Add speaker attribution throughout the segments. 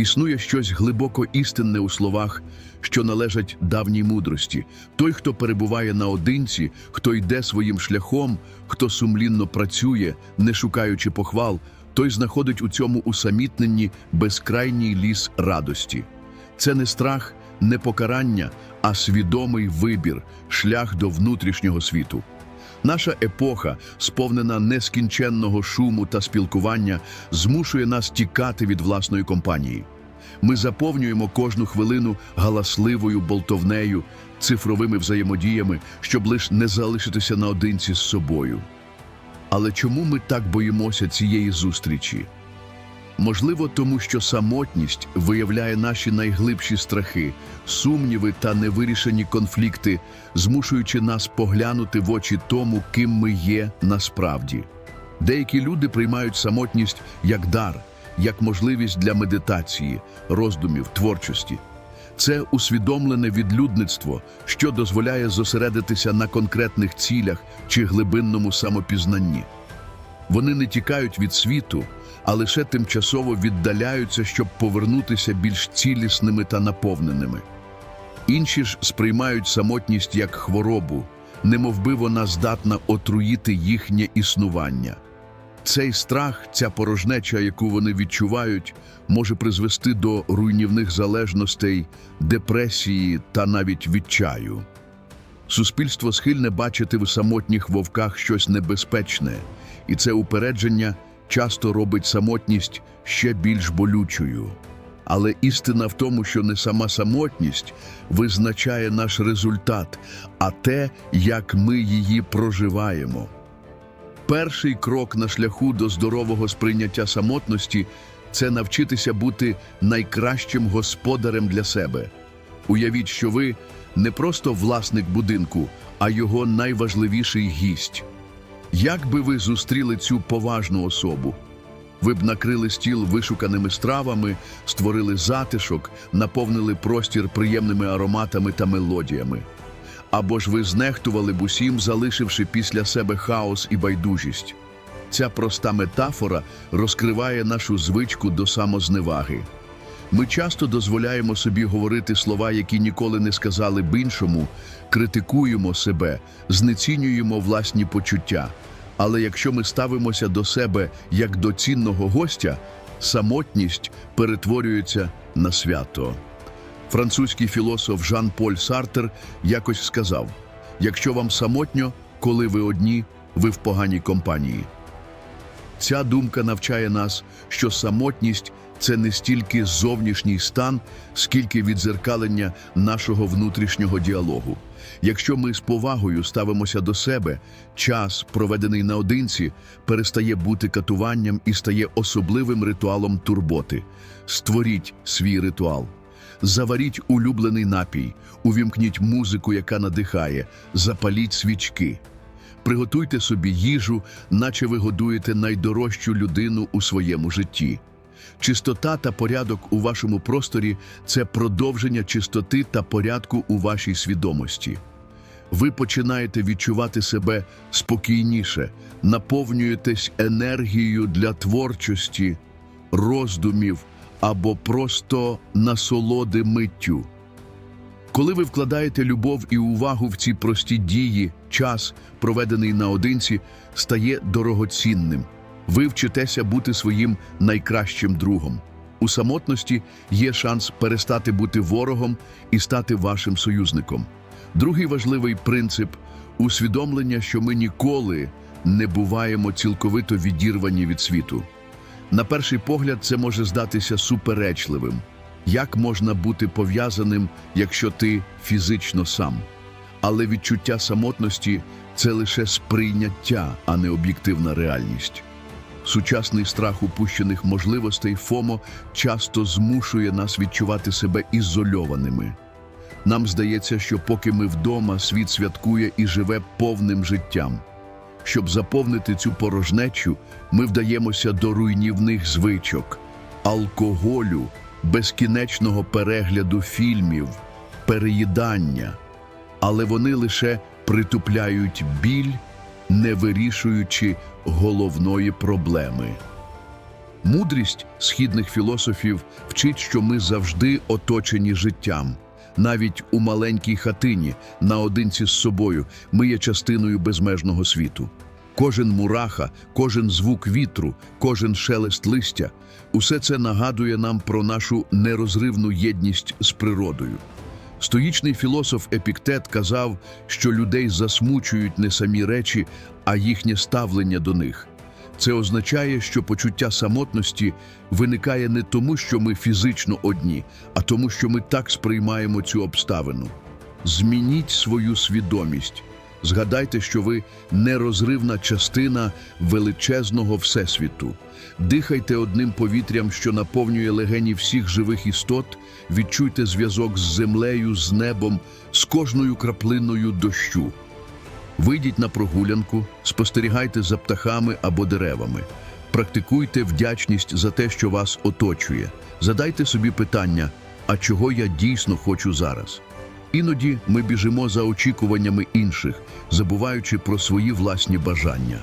Speaker 1: Існує щось глибоко істинне у словах, що належать давній мудрості. Той, хто перебуває наодинці, хто йде своїм шляхом, хто сумлінно працює, не шукаючи похвал, той знаходить у цьому усамітненні безкрайній ліс радості. Це не страх, не покарання, а свідомий вибір, шлях до внутрішнього світу. Наша епоха, сповнена нескінченного шуму та спілкування, змушує нас тікати від власної компанії. Ми заповнюємо кожну хвилину галасливою болтовнею, цифровими взаємодіями, щоб лиш не залишитися наодинці з собою. Але чому ми так боїмося цієї зустрічі? Можливо, тому що самотність виявляє наші найглибші страхи, сумніви та невирішені конфлікти, змушуючи нас поглянути в очі тому, ким ми є насправді. Деякі люди приймають самотність як дар, як можливість для медитації, роздумів, творчості. Це усвідомлене відлюдництво, що дозволяє зосередитися на конкретних цілях чи глибинному самопізнанні. Вони не тікають від світу, а лише тимчасово віддаляються, щоб повернутися більш цілісними та наповненими. Інші ж сприймають самотність як хворобу, немовби вона здатна отруїти їхнє існування. Цей страх, ця порожнеча, яку вони відчувають, може призвести до руйнівних залежностей, депресії та навіть відчаю. Суспільство схильне бачити в самотніх вовках щось небезпечне, і це упередження часто робить самотність ще більш болючою. Але істина в тому, що не сама самотність визначає наш результат, а те, як ми її проживаємо. Перший крок на шляху до здорового сприйняття самотності це навчитися бути найкращим господарем для себе. Уявіть, що ви не просто власник будинку, а його найважливіший гість. Як би ви зустріли цю поважну особу? Ви б накрили стіл вишуканими стравами, створили затишок, наповнили простір приємними ароматами та мелодіями. Або ж ви знехтували б усім, залишивши після себе хаос і байдужість. Ця проста метафора розкриває нашу звичку до самозневаги. Ми часто дозволяємо собі говорити слова, які ніколи не сказали б іншому, критикуємо себе, знецінюємо власні почуття. Але якщо ми ставимося до себе як до цінного гостя, самотність перетворюється на свято. Французький філософ Жан-Поль Сартер якось сказав: якщо вам самотньо, коли ви одні, ви в поганій компанії. Ця думка навчає нас, що самотність це не стільки зовнішній стан, скільки відзеркалення нашого внутрішнього діалогу. Якщо ми з повагою ставимося до себе, час, проведений наодинці, перестає бути катуванням і стає особливим ритуалом турботи. Створіть свій ритуал. Заваріть улюблений напій, увімкніть музику, яка надихає, запаліть свічки. Приготуйте собі їжу, наче ви годуєте найдорожчу людину у своєму житті. Чистота та порядок у вашому просторі це продовження чистоти та порядку у вашій свідомості. Ви починаєте відчувати себе спокійніше, наповнюєтесь енергією для творчості, роздумів або просто насолоди миттю. Коли ви вкладаєте любов і увагу в ці прості дії, час, проведений наодинці, стає дорогоцінним. Ви вчитеся бути своїм найкращим другом. У самотності є шанс перестати бути ворогом і стати вашим союзником. Другий важливий принцип усвідомлення, що ми ніколи не буваємо цілковито відірвані від світу. На перший погляд, це може здатися суперечливим. Як можна бути пов'язаним, якщо ти фізично сам? Але відчуття самотності це лише сприйняття, а не об'єктивна реальність. Сучасний страх упущених можливостей ФОМО часто змушує нас відчувати себе ізольованими. Нам здається, що поки ми вдома, світ святкує і живе повним життям. Щоб заповнити цю порожнечу, ми вдаємося до руйнівних звичок, алкоголю, безкінечного перегляду фільмів, переїдання, але вони лише притупляють біль, не вирішуючи головної проблеми. Мудрість східних філософів вчить, що ми завжди оточені життям. Навіть у маленькій хатині, наодинці з собою, ми є частиною безмежного світу. Кожен мураха, кожен звук вітру, кожен шелест листя усе це нагадує нам про нашу нерозривну єдність з природою. Стоїчний філософ Епіктет казав, що людей засмучують не самі речі, а їхнє ставлення до них. Це означає, що почуття самотності виникає не тому, що ми фізично одні, а тому, що ми так сприймаємо цю обставину. Змініть свою свідомість. Згадайте, що ви нерозривна частина величезного всесвіту. Дихайте одним повітрям, що наповнює легені всіх живих істот, відчуйте зв'язок з землею, з небом, з кожною краплиною дощу. Вийдіть на прогулянку, спостерігайте за птахами або деревами. Практикуйте вдячність за те, що вас оточує. Задайте собі питання, а чого я дійсно хочу зараз? Іноді ми біжимо за очікуваннями інших, забуваючи про свої власні бажання.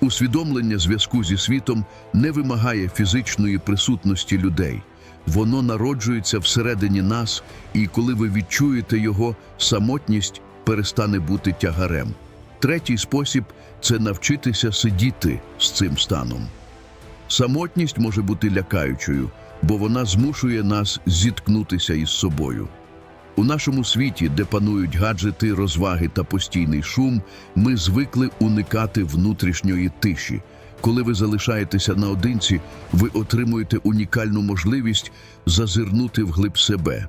Speaker 1: Усвідомлення зв'язку зі світом не вимагає фізичної присутності людей. Воно народжується всередині нас, і коли ви відчуєте його, самотність перестане бути тягарем. Третій спосіб це навчитися сидіти з цим станом. Самотність може бути лякаючою, бо вона змушує нас зіткнутися із собою. У нашому світі, де панують гаджети, розваги та постійний шум, ми звикли уникати внутрішньої тиші. Коли ви залишаєтеся наодинці, ви отримуєте унікальну можливість зазирнути вглиб себе.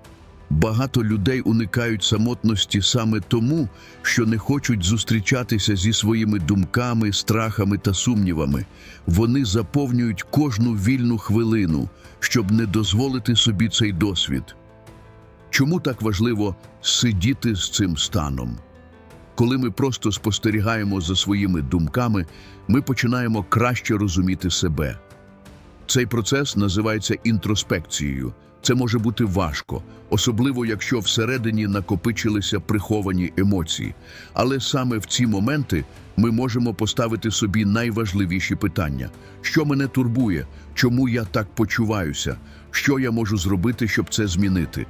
Speaker 1: Багато людей уникають самотності саме тому, що не хочуть зустрічатися зі своїми думками, страхами та сумнівами. Вони заповнюють кожну вільну хвилину, щоб не дозволити собі цей досвід. Чому так важливо сидіти з цим станом? Коли ми просто спостерігаємо за своїми думками, ми починаємо краще розуміти себе. Цей процес називається інтроспекцією. Це може бути важко, особливо якщо всередині накопичилися приховані емоції. Але саме в ці моменти ми можемо поставити собі найважливіші питання: що мене турбує, чому я так почуваюся, що я можу зробити, щоб це змінити.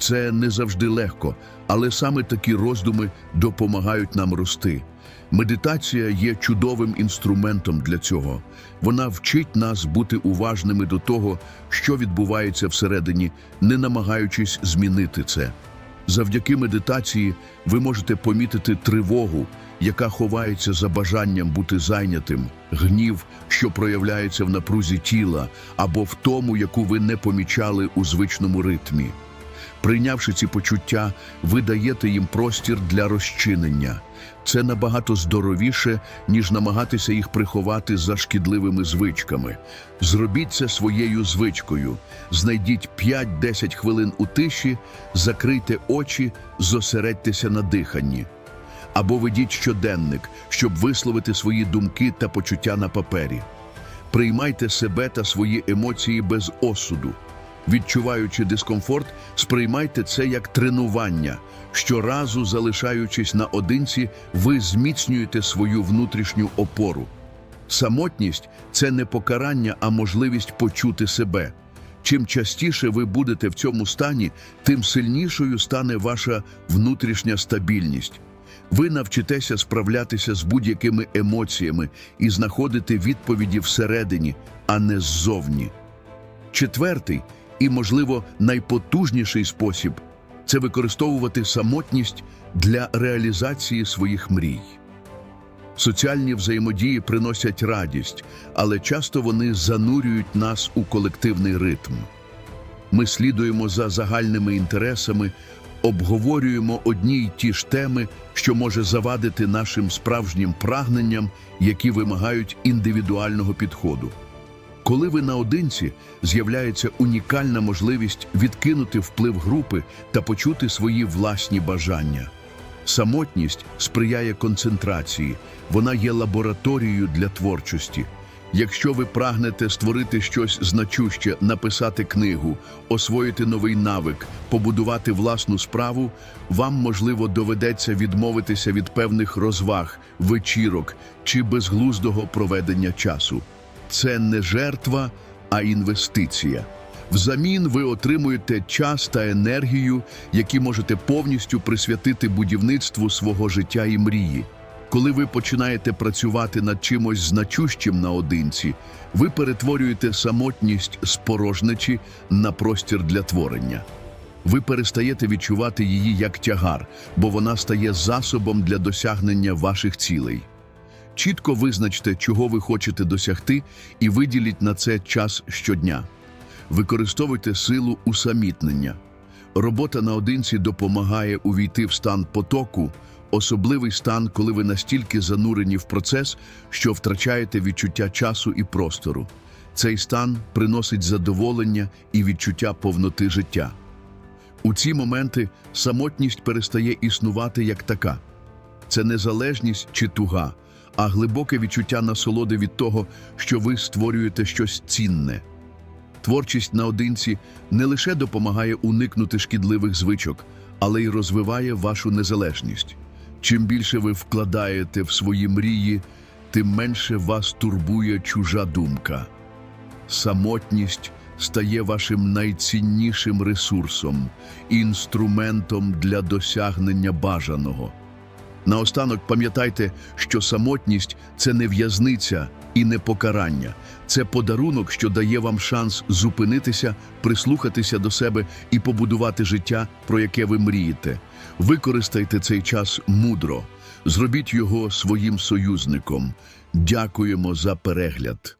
Speaker 1: Це не завжди легко, але саме такі роздуми допомагають нам рости. Медитація є чудовим інструментом для цього. Вона вчить нас бути уважними до того, що відбувається всередині, не намагаючись змінити це. Завдяки медитації ви можете помітити тривогу, яка ховається за бажанням бути зайнятим, гнів, що проявляється в напрузі тіла, або в тому, яку ви не помічали у звичному ритмі. Прийнявши ці почуття, ви даєте їм простір для розчинення. Це набагато здоровіше, ніж намагатися їх приховати за шкідливими звичками. Зробіть це своєю звичкою. Знайдіть 5-10 хвилин у тиші, закрийте очі, зосередьтеся на диханні. Або ведіть щоденник, щоб висловити свої думки та почуття на папері. Приймайте себе та свої емоції без осуду. Відчуваючи дискомфорт, сприймайте це як тренування. Щоразу, залишаючись наодинці, ви зміцнюєте свою внутрішню опору. Самотність це не покарання, а можливість почути себе. Чим частіше ви будете в цьому стані, тим сильнішою стане ваша внутрішня стабільність. Ви навчитеся справлятися з будь-якими емоціями і знаходити відповіді всередині, а не ззовні. Четвертий і, можливо, найпотужніший спосіб це використовувати самотність для реалізації своїх мрій. Соціальні взаємодії приносять радість, але часто вони занурюють нас у колективний ритм. Ми слідуємо за загальними інтересами, обговорюємо одні й ті ж теми, що може завадити нашим справжнім прагненням, які вимагають індивідуального підходу. Коли ви наодинці, з'являється унікальна можливість відкинути вплив групи та почути свої власні бажання. Самотність сприяє концентрації, вона є лабораторією для творчості. Якщо ви прагнете створити щось значуще, написати книгу, освоїти новий навик, побудувати власну справу, вам, можливо, доведеться відмовитися від певних розваг, вечірок чи безглуздого проведення часу. Це не жертва, а інвестиція. Взамін ви отримуєте час та енергію, які можете повністю присвятити будівництву свого життя і мрії. Коли ви починаєте працювати над чимось значущим наодинці, ви перетворюєте самотність з порожнечі на простір для творення. Ви перестаєте відчувати її як тягар, бо вона стає засобом для досягнення ваших цілей. Чітко визначте, чого ви хочете досягти, і виділіть на це час щодня. Використовуйте силу усамітнення. Робота наодинці допомагає увійти в стан потоку, особливий стан, коли ви настільки занурені в процес, що втрачаєте відчуття часу і простору. Цей стан приносить задоволення і відчуття повноти життя. У ці моменти самотність перестає існувати як така. Це не залежність чи туга, а глибоке відчуття насолоди від того, що ви створюєте щось цінне. Творчість наодинці не лише допомагає уникнути шкідливих звичок, але й розвиває вашу незалежність. Чим більше ви вкладаєте в свої мрії, тим менше вас турбує чужа думка. Самотність стає вашим найціннішим ресурсом, інструментом для досягнення бажаного. Наостанок пам'ятайте, що самотність це не в'язниця і не покарання. Це подарунок, що дає вам шанс зупинитися, прислухатися до себе і побудувати життя, про яке ви мрієте. Використайте цей час мудро, зробіть його своїм союзником. Дякуємо за перегляд.